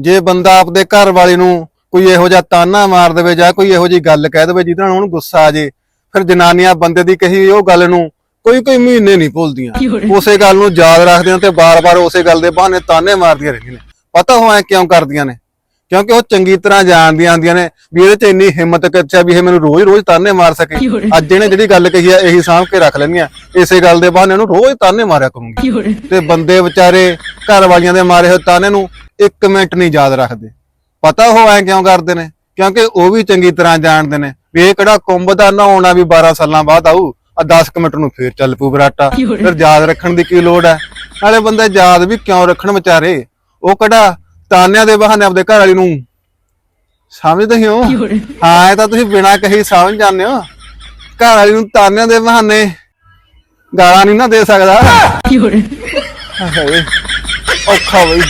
ਜੇ ਬੰਦਾ ਆਪਦੇ ਘਰ ਵਾਲੇ ਨੂੰ ਕੋਈ ਇਹੋ ਜਿਹਾ ਤਾਨਾ ਮਾਰ ਦੇਵੇ ਜਾਂ ਕੋਈ ਇਹੋ ਜਿਹੀ ਗੱਲ ਕਹਿ ਦੇਵੇ ਜਿਹਦੇ ਨਾਲ ਉਹਨੂੰ ਗੁੱਸਾ ਆ ਜੇ ਫਿਰ ਜਨਾਨੀਆਂ ਬੰਦੇ ਦੀ ਕਹੀ ਉਹ ਗੱਲ ਨੂੰ ਕੋਈ ਕੋਈ ਮਹੀਨੇ ਨਹੀਂ ਭੁੱਲਦੀਆਂ। ਉਸੇ ਗੱਲ ਨੂੰ ਯਾਦ ਰੱਖਦੀਆਂ ਤੇ ਬਾਰ-ਬਾਰ ਉਸੇ ਗੱਲ ਦੇ ਬਹਾਨੇ ਤਾਨੇ ਮਾਰਦੀਆਂ ਰਹਿੰਦੀਆਂ ਨੇ। ਪਤਾ ਹੋ ਐ ਕਿਉਂ ਕਰਦੀਆਂ ਨੇ? ਕਿਉਂਕਿ ਉਹ ਚੰਗੀ ਤਰ੍ਹਾਂ ਜਾਣਦੀਆਂ ਆਂਦੀਆਂ ਨੇ ਵੀ ਇਹਦੇ 'ਚ ਇੰਨੀ ਹਿੰਮਤ ਕਿੱਥੇ ਵੀ ਇਹ ਮੈਨੂੰ ਰੋਜ਼-ਰੋਜ਼ ਤਾਨੇ ਮਾਰ ਸਕੇ। ਅੱਜ ਇਹਨੇ ਜਿਹੜੀ ਗੱਲ ਕਹੀ ਆ ਇਹੀ ਸਾਂਭ ਕੇ ਰੱਖ ਲੈਣੀਆਂ ਇਸੇ ਗੱਲ ਦੇ ਬਹਾਨੇ ਉਹਨੂੰ ਰੋਜ਼ ਤਾਨੇ ਮਾਰਿਆ ਕਰੂੰਗੀ। ਤੇ ਬੰਦੇ ਵਿਚਾਰੇ ਘਰ ਵਾਲੀਆਂ ਦੇ ਮਾਰੇ ਹੋਏ ਤਾਨੇ ਨੂੰ ਇੱਕ ਮਿੰਟ ਨਹੀਂ ਯਾਦ ਰੱਖਦੇ। ਪਤਾ ਉਹ ਐ ਕਿਉਂ ਕਰਦੇ ਨੇ? ਕਿਉਂਕਿ ਉਹ ਵੀ ਚੰਗੀ ਤਰ੍ਹਾਂ ਜਾਣਦੇ ਨੇ ਵੀ ਇਹ ਕਿਹੜਾ ਕੁੰਭ ਦਾ ਨਹਾਉਣਾ ਵੀ 12 ਸਾਲਾਂ ਬਾਅਦ ਆਊ। ਆ 10 ਕੁ ਮਿੰਟ ਨੂੰ ਫੇਰ ਚੱਲ ਪੂ ਬਰਾਟਾ। ਫਿਰ ਯਾਦ ਰੱਖਣ ਦੀ ਕੀ ਲੋੜ ਹੈ ਨਾਲੇ ਬੰਦੇ ਯਾਦ ਵੀ ਕਿਉਂ ਰੱਖਣ ਵਿਚਾਰੇ? ਉਹ ਕਿਹੜਾ ਤਾਨਿਆਂ ਦੇ ਬਹਾਨੇ ਆਪਦੇ ਘਰ ਵਾਲੀ ਨੂੰ ਸਮਝਦੇ ਹੀ ਹੋ ਹਾਂ ਇਹ ਤਾਂ ਤੁਸੀਂ ਬਿਨਾਂ ਕਹੀ ਸਮਝ ਜਾਂਦੇ ਹੋ। ਘਰ ਵਾਲੀ ਨੂੰ ਤਾਨਿਆਂ ਦੇ ਬਹਾਨੇ ਗਾਲਾਂ ਨਹੀਂ ਨਾ ਦੇ ਸਕਦਾ। ਔਖਾ ਬਈ।